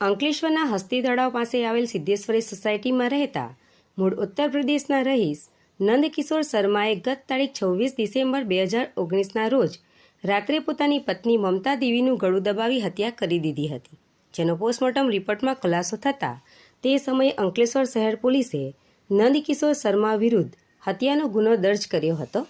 અંકલેશ્વરના હસ્તી તળાવ પાસે આવેલ સિદ્ધેશ્વરી સોસાયટીમાં રહેતા મૂળ ઉત્તર પ્રદેશના રહીશ નંદકિશોર શર્માએ ગત તારીખ છવ્વીસ ડિસેમ્બર બે હજાર ઓગણીસના રોજ રાત્રે પોતાની પત્ની મમતા દેવીનું ગળું દબાવી હત્યા કરી દીધી હતી, જેનો પોસ્ટમોર્ટમ રિપોર્ટમાં ખુલાસો થતાં તે સમયે અંકલેશ્વર શહેર પોલીસે નંદકિશોર શર્મા વિરુદ્ધ હત્યાનો ગુનો દર્જ કર્યો હતો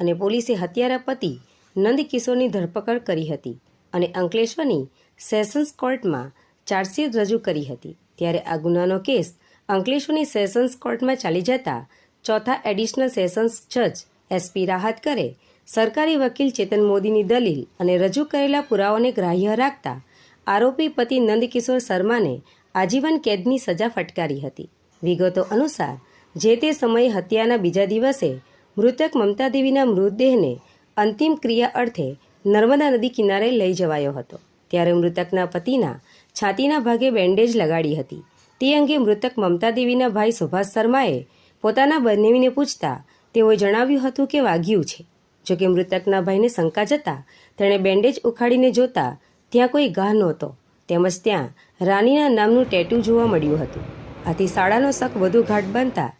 અને પોલીસે હત્યારા પતિ નંદકિશોરની ધરપકડ કરી હતી અને અંકલેશ્વરની સેશન્સ કોર્ટમાં ચાર્જશીટ રજૂ કરી હતી. ત્યારે આ ગુનાનો કેસ અંકલેશ્વરની સેશન્સ કોર્ટમાં ચાલી જતા ચોથા એડિશનલ સેશન્સ જજ એસપી રાહત કરે, સરકારી વકીલ ચેતન મોદીની દલીલ અને રજૂ કરેલા પુરાવાને ગ્રાહ્ય રાખતા આરોપી પતિ નંદકિશોર શર્માને આજીવન કેદની સજા ફટકારી હતી. વિગતો અનુસાર, જે તે સમયે હત્યાના બીજા દિવસે મૃતક મમતા દેવીના મૃતદેહને અંતિમ ક્રિયા અર્થે નર્મદા નદી કિનારે લઈ જવાયો હતો. ત્યારે મૃતકના પતિના છાતીના ભાગે બેન્ડેજ લગાડી હતી. તે અંગે મૃતક મમતા દેવીના ભાઈ સુભાષ શર્માએ પોતાના બંનેવીને પૂછતા તેઓએ જણાવ્યું હતું કે વાગ્યું છે. જોકે મૃતકના ભાઈને શંકા જતા તેણે બેન્ડેજ ઉખાડીને જોતા ત્યાં કોઈ ઘા નહોતો. તેમજ ત્યાં રાનીના નામનું ટેટુ જોવા મળ્યું હતું. આથી શાળાનો શક વધુ ઘાટ બનતા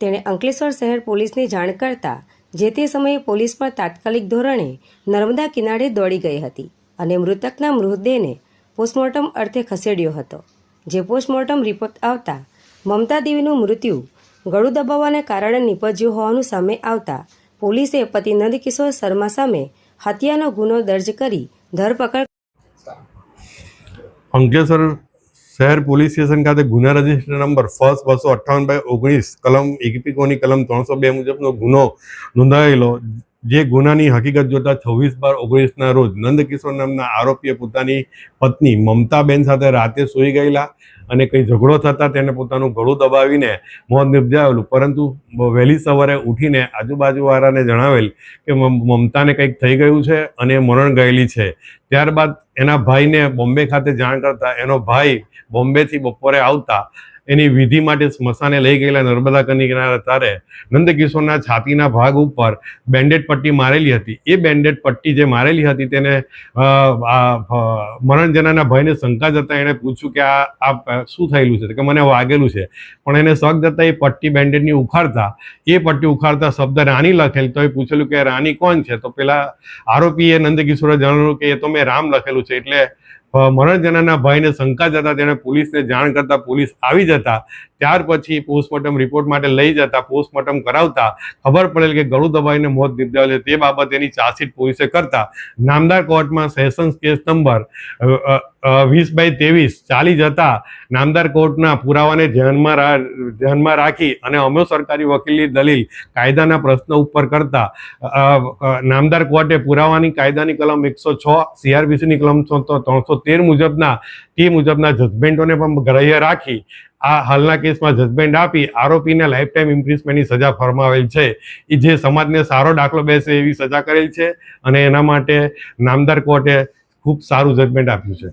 તેણે અંકલેશ્વર શહેર પોલીસને જાણ કરતા જે તે સમયે પોલીસ પણ તાત્કાલિક ધોરણે નર્મદા કિનારે દોડી ગઈ હતી. અને મૃતકના મૃતદેહને પોસ્ટમોર્ટમ અર્થે ખસેડ્યો હતો. જે પોસ્ટમોર્ટમ રિપોર્ટ આવતા મમતા દેવીનું મૃત્યુ ગળું દબાવવાને કારણે નિપજ્યું હોવાનું સામે આવતા પોલીસે પતિ નંદકિશોર શર્મા સામે હત્યાનો ગુનો દર્જ કરી ધરપકડ અંકલેશ્વર શહેર પોલીસ સ્ટેશન ખાતે ગુના રજિસ્ટર નંબર ફર્સ્ટ બસો અઠ્ઠાવન બાય ઓગણીસ, કલમ એકપીકોની કલમ ત્રણસો બે મુજબનો ગુનો નોંધાયેલો જે ગુનાની હકીકત જોતા છવ્વીસ બાર ઓગણીસના રોજ નંદકિશોર નામના આરોપીએ પોતાની પત્ની મમતાબેન સાથે રાતે સૂઈ ગયેલા અને કંઈ ઝઘડો થતાં તેને પોતાનું ગળું દબાવીને મોત નિપજાવેલું. પરંતુ વહેલી સવારે ઉઠીને આજુબાજુવાળાને જણાવેલ કે મમતાને કંઈક થઈ ગયું છે અને મરણ ગયેલી છે. ત્યારબાદ એના ભાઈને બોમ્બે ખાતે જાણ કરતા એનો ભાઈ બોમ્બેથી બપોરે આવતા એની વિધિ માટે સ્મશાને લઈ ગયેલા નર્મદા કનિકનારા કિનારે નંદકિશોરના છાતીના ભાગ ઉપર બેન્ડેડ પટ્ટી મારેલી હતી. એ બેન્ડેડ પટ્ટી જે મારેલી હતી તેને મરણજનાના ભાઈને શંકા જતાં એણે પૂછ્યું કે આ શું થયેલું છે? કે મને વાગેલું છે. પણ એને શક જતાં એ પટ્ટી બેન્ડેડની ઉખાડતા, એ પટ્ટી ઉખાડતા શબ્દ રાણી લખેલ તો એ પૂછેલું કે રાણી કોણ છે? તો પેલા આરોપીએ નંદકિશોરે જણાવ્યું કે એ તો મેં રામ લખેલું છે. એટલે મરણ જનાના ભાઈને શંકા જતા તેણે પોલીસને જાણ કરતા પોલીસ આવી જતા ત્યાર પછી પોસ્ટમોર્ટમ રિપોર્ટ માટે લઈ જતા, પોસ્ટમોર્ટમ કરાવતા, ખબર પડેલ કે ગળું દબાવીને મોત નિપજાવેલ તે બાબત એની ચાર્જશીટ પોલીસે કરતા. નામદાર કોર્ટમાં સેશન્સ કેસ નંબર વીસ બાય ત્રેવીસ ચાલી જતા નામદાર કોર્ટના પુરાવાને ધ્યાનમાં ધ્યાનમાં રાખી અને અમે સરકારી વકીલની દલીલ કાયદાના પ્રશ્ન ઉપર કરતા. નામદાર કોર્ટે પુરાવાની કાયદાની કલમ એકસો છ સીઆરબીસીની કલમ ત્રણસો તેર મુજબના, તે મુજબના જજમેન્ટોને પણ ગ્રાહ્ય રાખી આ હાલના કેસમાં જજમેન્ટ આપી આરોપીને લાઈફ ટાઈમ ઇમ્પ્રિઝમેન્ટની સજા ફરમાવેલ છે. એ જે સમાજને સારો દાખલો બેસે એવી સજા કરેલ છે અને એના માટે નામદાર કોર્ટે ખૂબ સારું જજમેન્ટ આપ્યું છે.